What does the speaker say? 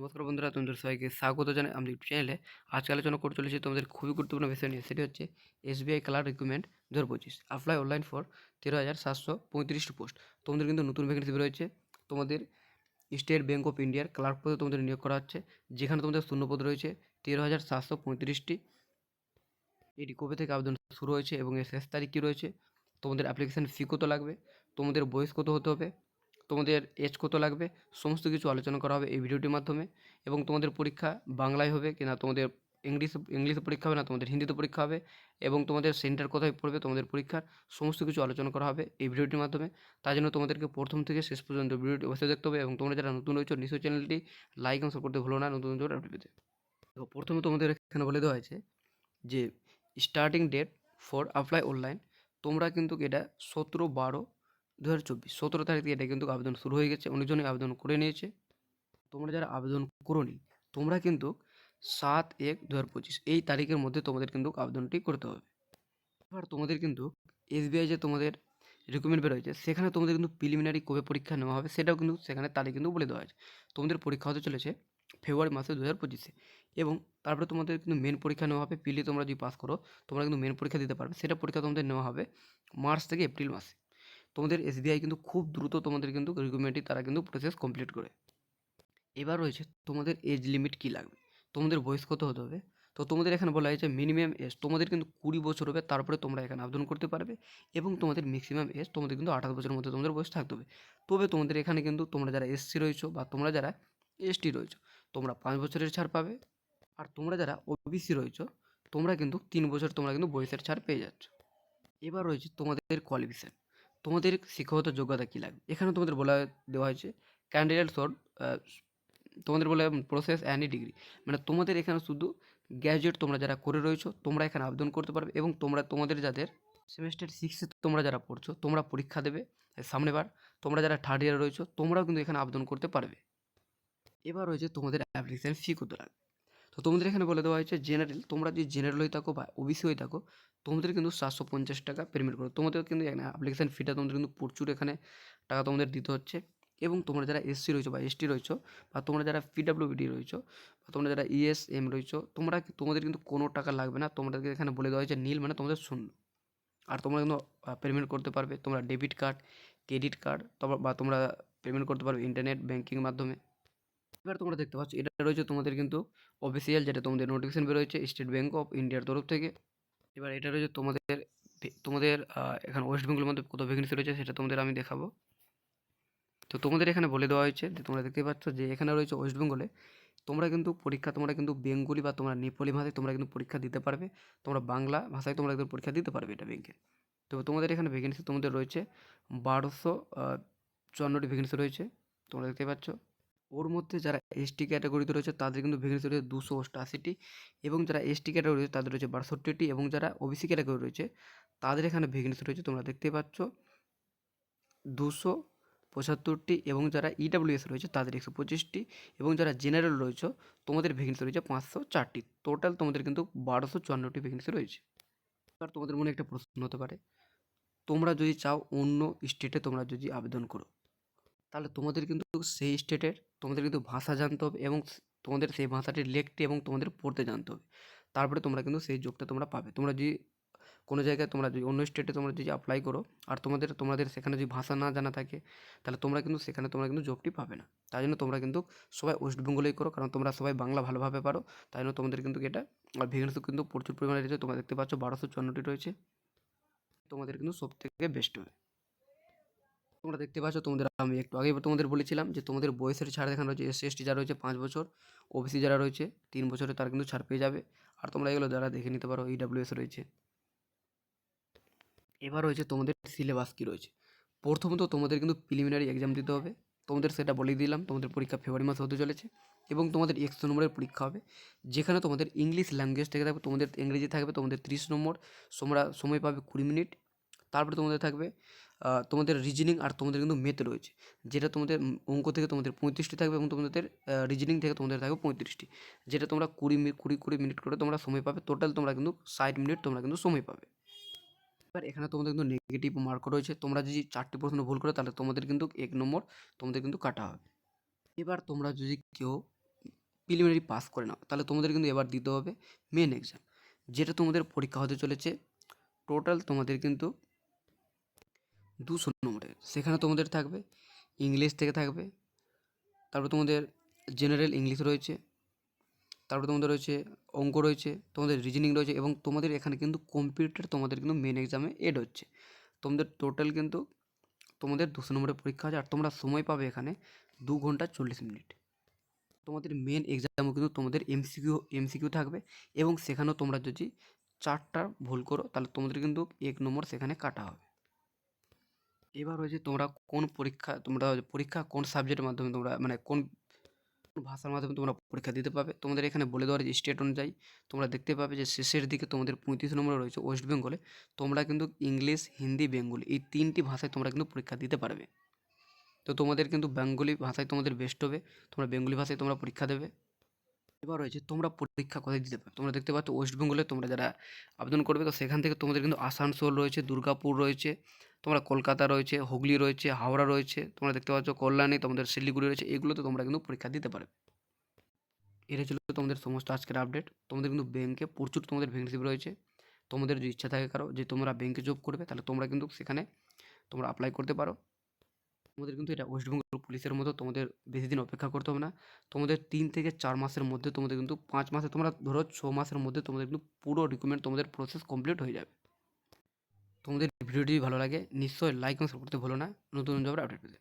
নমস্কার বন্ধুরা, তোমাদের সবাইকে স্বাগত জানাই আমাদের ইউটিউব চ্যানেলে। আজকে আলোচনা করে চলেছি তোমাদের খুবই গুরুত্বপূর্ণ বিষয় নিয়ে, সেটি হচ্ছে এসবিআই কালার রিক্রুটমেন্ট দু হাজার পঁচিশ অ্যাপ্লাই অনলাইন ফর তেরো হাজার সাতশো পঁয়ত্রিশটি পোস্ট তোমাদের কিন্তু নতুন ভ্যাকেন্সি রয়েছে তোমাদের স্টেট ব্যাঙ্ক অফ ইন্ডিয়ার ক্লার্ক পদে তোমাদের নিয়োগ করা হচ্ছে, যেখানে তোমাদের শূন্যপদ রয়েছে তেরো হাজার সাতশো পঁয়ত্রিশটি। এটি কবে থেকে আবেদন শুরু হয়েছে এবং এর শেষ তারিখ কী রয়েছে? তোমাদের অ্যাপ্লিকেশান ফি কত লাগবে? তোমাদের বয়স কত হতে হবে? তোমাদের এজ কত লাগবে? সমস্ত কিছু আলোচনা করা হবে এই ভিডিওটির মাধ্যমে এবং তোমাদের পরীক্ষা বাংলায় হবে কিনা তোমাদের ইংলিশ, ইংলিশে পরীক্ষা হবে না, তোমাদের হিন্দিতে পরীক্ষা হবে এবং তোমাদের সেন্টার কোথায় পড়বে তোমাদের পরীক্ষার সমস্ত কিছু আলোচনা করা হবে এই ভিডিওটির মাধ্যমে। তার জন্য তোমাদেরকে প্রথম থেকে শেষ পর্যন্ত ভিডিওটি অবশ্যই দেখতে হবে এবং তোমরা যারা নতুন রয়েছো, নিশ্চয়ই চ্যানেলটি লাইক এবং করতে ভুলো না, নতুন নতুন পেতে। তো প্রথমে তোমাদের এখানে বলে দেওয়া হয়েছে যে starting date for apply online তোমরা কিন্তু এটা সতেরো বারো দু হাজার চব্বিশ, সতেরো তারিখ থেকে এটা কিন্তু আবেদন শুরু হয়ে গেছে। অনেকজনই আবেদন করে নিয়েছে। তোমরা যারা আবেদন করোনি, তোমরা কিন্তু সাত এক দু হাজার পঁচিশ, এই তারিখের মধ্যে তোমাদের কিন্তু আবেদনটি করতে হবে। এবার তোমাদের কিন্তু এসবিআই যে তোমাদের রিক্রুটমেন্ট বেরোয়েছে সেখানে তোমাদের কিন্তু প্রিলিমিনারি কবে পরীক্ষা নেওয়া হবে, সেটাও কিন্তু সেখানে তারিখ কিন্তু বলে দেওয়া হয়েছে তোমাদের পরীক্ষা হতে চলেছে ফেব্রুয়ারি মাসে দু হাজার পঁচিশে এবং তারপরে তোমাদের কিন্তু মেন পরীক্ষা নেওয়া হবে পিলি তোমরা যদি পাস করো, তোমরা কিন্তু মেন পরীক্ষা দিতে পারবে। সেটা পরীক্ষা তোমাদের নেওয়া হবে মার্চ থেকে এপ্রিল মাসে। তোমাদের এসবিআই কিন্তু খুব দ্রুত তোমাদের কিন্তু রিক্রুটমেন্টটি তারা কিন্তু প্রসেস কমপ্লিট করে। এবার রয়েছে তোমাদের এজ লিমিট কী লাগবে? তোমাদের বয়স কত হতে হবে? তো তোমাদের এখানে বলা হয়েছে মিনিমাম এজ তোমাদের কিন্তু কুড়ি বছর হবে, তারপরে তোমরা এখানে আবেদন করতে পারবে এবং তোমাদের ম্যাক্সিমাম এজ তোমাদের কিন্তু আঠাশ বছরের মধ্যে তোমাদের বয়স থাকতে হবে। তবে তোমাদের এখানে কিন্তু তোমরা যারা এসসি রয়েছো বা তোমরা যারা এসটি রয়েছো, তোমরা পাঁচ বছরের ছাড় পাবে আর তোমরা যারা ওবিসি রয়েছো, তোমরা কিন্তু তিন বছর তোমরা কিন্তু বয়সের ছাড় পেয়ে যাচ্ছ। এবার রয়েছে তোমাদের কোয়ালিফিকেশান তোমাদের শিক্ষাগত যোগ্যতা কী লাগবে? এখানে তোমাদের বলা দেওয়া হয়েছে ক্যান্ডিডেট শর্ট তোমাদের বলে প্রসেস অ্যানি ডিগ্রি মানে তোমাদের এখানে শুধু গ্র্যাজুয়েট তোমরা যারা করে রয়েছো, তোমরা এখানে আবেদন করতে পারবে এবং তোমরা, তোমাদের যাদের সেমেস্টার সিক্সে তোমরা যারা পড়ছো, তোমরা পরীক্ষা দেবে এর সামনে বার। তোমরা যারা থার্ড ইয়ারে রয়েছো, তোমরাও কিন্তু এখানে আবেদন করতে পারবে। এবার রয়েছে তোমাদের অ্যাপ্লিকেশান ফি কত লাগবে? তো তোমাদের এখানে বলে দেওয়া হয়েছে জেনারেল তোমরা যদি জেনারেল হয়ে থাকো বা ওবিসি হয়ে থাকো, তোমাদের কিন্তু সাতশো পঞ্চাশ টাকা পেমেন্ট করো তোমাদের কিন্তু এখানে অ্যাপ্লিকেশান ফিটা তোমাদের কিন্তু প্রচুর এখানে টাকা তোমাদের দিতে হচ্ছে। এবং তোমরা যারা এসসি রয়েছো বা এসটি রয়েছো বা তোমরা যারা পিডাব্লিউবিডি রয়েছো বা তোমরা যারা ইএসএম রয়েছো, তোমরা তোমাদের কিন্তু কোনো টাকা লাগবে না। তোমাদেরকে এখানে বলে দেওয়া হয়েছে নীল মানে তোমাদের শূন্য। আর তোমরা কিন্তু পেমেন্ট করতে পারবে। তোমরা ডেবিট কার্ড ক্রেডিট কার্ড বা তোমরা পেমেন্ট করতে পারবে ইন্টারনেট ব্যাঙ্কিং মাধ্যমে। এবার তোমরা দেখতে পাচ্ছ, এটা রয়েছে তোমাদের কিন্তু অফিসিয়াল যেটা তোমাদের নোটিফিকেশন বেরোয়েছে স্টেট ব্যাঙ্ক অফ ইন্ডিয়ার তরফ থেকে। এবার এটা রয়েছে তোমাদের তোমাদের এখানে ওয়েস্ট বেঙ্গলের মধ্যে কত ভ্যাকেন্সি রয়েছে, সেটা তোমাদের আমি দেখাবো। তো তোমাদের এখানে বলে দেওয়া হয়েছে যে, তোমরা দেখতে পাচ্ছ যে, এখানে রয়েছে ওয়েস্ট বেঙ্গলে তোমরা কিন্তু পরীক্ষা, তোমরা কিন্তু বেঙ্গলি বা তোমরা নেপালি ভাষায় তোমরা কিন্তু পরীক্ষা দিতে পারবে। তোমরা বাংলা ভাষায় তোমরা কিন্তু পরীক্ষা দিতে পারবে এটা ব্যাংকে তো তোমাদের এখানে ভ্যাকেন্সি তোমাদের রয়েছে বারোশো চুয়ান্নটি ভ্যাকেন্সি রয়েছে, তোমরা দেখতে পাচ্ছ। ওর মধ্যে যারা এসটি ক্যাটাগরিতে রয়েছে, তাদের কিন্তু ভ্যাকেন্সি রয়েছে দুশো অষ্টাশিটি এবং যারা এসটি ক্যাটাগরি রয়েছে, তাদের রয়েছে বাষট্টিটি এবং যারা ওবিসি ক্যাটাগরি রয়েছে, তাদের এখানে ভ্যাকেন্সি রয়েছে, তোমরা দেখতে পাচ্ছ। দুশো পঁচাত্তরটি এবং যারা ইডাব্লিউএস রয়েছে, তাদের একশো পঁচিশটি এবং যারা জেনারেল রয়েছে, তোমাদের ভ্যাকেন্সি রয়েছে পাঁচশো চারটি। টোটাল তোমাদের কিন্তু বারোশো চুয়ান্নটি ভ্যাকেন্সি রয়েছে। এবার তোমাদের মনে একটা প্রশ্ন হতে পারে, তোমরা যদি চাও অন্য স্টেটে তোমরা যদি আবেদন করো তাহলে তোমাদের কিন্তু সেই স্টেটের তোমাদের কিন্তু ভাষা জানতে হবে এবং তোমাদের সেই ভাষাটি লিখতে এবং তোমাদের পড়তে জানতে হবে। তারপরে তোমরা কিন্তু সেই যোগটা তোমরা পাবে। তোমরা যদি কোনো জায়গায় তোমরা যদি অন্য স্টেটে তোমরা যদি অ্যাপ্লাই করো আর তোমাদের তোমাদের সেখানে যদি ভাষা না জানা থাকে, তাহলে তোমরা কিন্তু সেখানে তোমরা কিন্তু জবটি পাবে না। তাই জন্য তোমরা কিন্তু সবাই ওয়েস্ট বেঙ্গলেই করো, কারণ তোমরা সবাই বাংলা ভালোভাবে পারো। তাই জন্য তোমাদের কিন্তু এটা, আর ভ্যাকেন্সি কিন্তু প্রচুর পরিমাণে রয়েছে। তোমরা দেখতে পাচ্ছ বারোশো চুয়ান্নটি রয়েছে। তোমাদের কিন্তু সব থেকে বেস্ট হবে। তোমরা দেখতে পাচ্ছ, তোমাদের আমি একটু আগে তোমাদের বলেছিলাম যে তোমাদের বয়সের ছাড় দেখানো রয়েছে। এসসি এসটি যারা রয়েছে, পাঁচ বছর। ওবিসি যারা রয়েছে, তিন বছরে তারা কিন্তু ছাড় পেয়ে যাবে। আর তোমরা এগুলো যারা দেখে নিতে পারো ইডাব্লিউএস রয়েছে। এবার রয়েছে তোমাদের সিলেবাস কী রয়েছে। প্রথমত তোমাদের কিন্তু প্রিলিমিনারি এক্সাম দিতে হবে। তোমাদের সেটা বলেই দিলাম, তোমাদের পরীক্ষা ফেব্রুয়ারি মাসে হতে চলেছে এবং তোমাদের একশো নম্বরের পরীক্ষা হবে। যেখানে তোমাদের ইংলিশ ল্যাঙ্গুয়েজ থেকে থাকবে, তোমাদের ইংরেজি থাকবে, তোমাদের ত্রিশ নম্বর। তোমরা সময় পাবে কুড়ি মিনিট। তারপরে তোমাদের থাকবে তোমাদের রিজনিং আর তোমাদের কিন্তু মেথ রয়েছে। যেটা তোমাদের অঙ্ক থেকে তোমাদের পঁয়ত্রিশটি থাকবে এবং তোমাদের রিজনিং থেকে তোমাদের থাকবে পঁয়ত্রিশটি। যেটা তোমরা কুড়ি কুড়ি কুড়ি মিনিট করে তোমরা সময় পাবে। টোটাল তোমরা কিন্তু ষাট মিনিট তোমরা কিন্তু সময় পাবে। এবার এখানে তোমাদের কিন্তু নেগেটিভ মার্ক রয়েছে। তোমরা যদি চারটি প্রশ্ন ভুল করো তাহলে তোমাদের কিন্তু এক নম্বর তোমাদের কিন্তু কাটা হবে। এবার তোমরা যদি কেউ প্রিলিমিনারি পাস করে নাও, তাহলে তোমাদের কিন্তু এবার দিতে হবে মেন এক্সাম যেটা তোমাদের পরীক্ষা হতে চলেছে টোটাল তোমাদের কিন্তু দুশো নম্বরের সেখানে তোমাদের থাকবে ইংলিশ থেকে থাকবে, তারপর তোমাদের জেনারেল ইংলিশ রয়েছে, তারপর তোমাদের রয়েছে অঙ্ক রয়েছে, তোমাদের রিজনিং রয়েছে এবং তোমাদের এখানে কিন্তু কম্পিউটার তোমাদের কিন্তু মেন এক্সামে এড হচ্ছে। তোমাদের টোটাল কিন্তু তোমাদের দুশো নম্বরের পরীক্ষা আছে আর তোমরা সময় পাবে এখানে দু ঘণ্টা চল্লিশ মিনিট। তোমাদের মেন এক্সামও কিন্তু তোমাদের এমসিকিউ এমসিকিউ থাকবে এবং সেখানেও তোমরা যদি চারটা ভুল করো তাহলে তোমাদের কিন্তু এক নম্বর সেখানে কাটা হবে। এবার হয়েছে তোমরা কোন পরীক্ষা, তোমরা পরীক্ষা কোন সাবজেক্টের মাধ্যমে তোমরা মানে কোন ভাষার মাধ্যমে তোমরা পরীক্ষা দিতে পাবে তোমাদের এখানে বলে দেওয়ার স্টেট অনুযায়ী তোমরা দেখতে পাবে যে শেষের দিকে তোমাদের পঁয়ত্রিশ নম্বরে রয়েছে ওয়েস্ট বেঙ্গলে তোমরা কিন্তু ইংলিশ হিন্দি বেঙ্গলি এই তিনটি ভাষায় তোমরা কিন্তু পরীক্ষা দিতে পারবে। তো তোমাদের কিন্তু বেঙ্গলি ভাষায় তোমাদের বেস্ট হবে, তোমরা বেঙ্গলি ভাষায় তোমরা পরীক্ষা দেবে। এবার রয়েছে তোমরা পরীক্ষা কোথায় দিতে পারবে তোমরা দেখতে পাচ্ছ ওয়েস্ট বেঙ্গলে তোমরা যারা আবেদন করবে, তো সেখান থেকে তোমাদের কিন্তু আসানসোল রয়েছে, দুর্গাপুর রয়েছে, তোমরা কলকাতা রয়েছে, হুগলি রয়েছে, হাওড়া রয়েছে, তোমরা দেখতে পাচ্ছ কল্যাণী, তোমাদের শিলিগুড়ি রয়েছে, এগুলোতে তোমরা কিন্তু পরীক্ষা দিতে পারবে। এটা ছিল তোমাদের সমস্ত আজকের আপডেট তোমাদের কিন্তু ব্যাংকে প্রচুর তোমাদের ভ্যাকেন্সি রয়েছে। তোমাদের যদি ইচ্ছা থাকে কারও যে তোমরা ব্যাংকে জব করবে, তাহলে তোমরা কিন্তু সেখানে তোমরা অ্যাপ্লাই করতে পারো। তোমাদের কিন্তু এটা ওয়েস্ট বেঙ্গল পুলিশের মতো তোমাদের বেশি দিন অপেক্ষা করতে হবে না। তোমাদের তিন থেকে চার মাসের মধ্যে তোমাদের কিন্তু পাঁচ মাসে তোমরা ধরো ছ মাসের মধ্যে তোমাদের কিন্তু পুরো ডকুমেন্ট তোমাদের প্রসেস কমপ্লিট হয়ে যাবে। তোমাদের ভিডিওটি ভালো লাগে, নিশ্চয়ই লাইক এবং করতে ভুলো না। নতুন জবের আপডেট পেতে।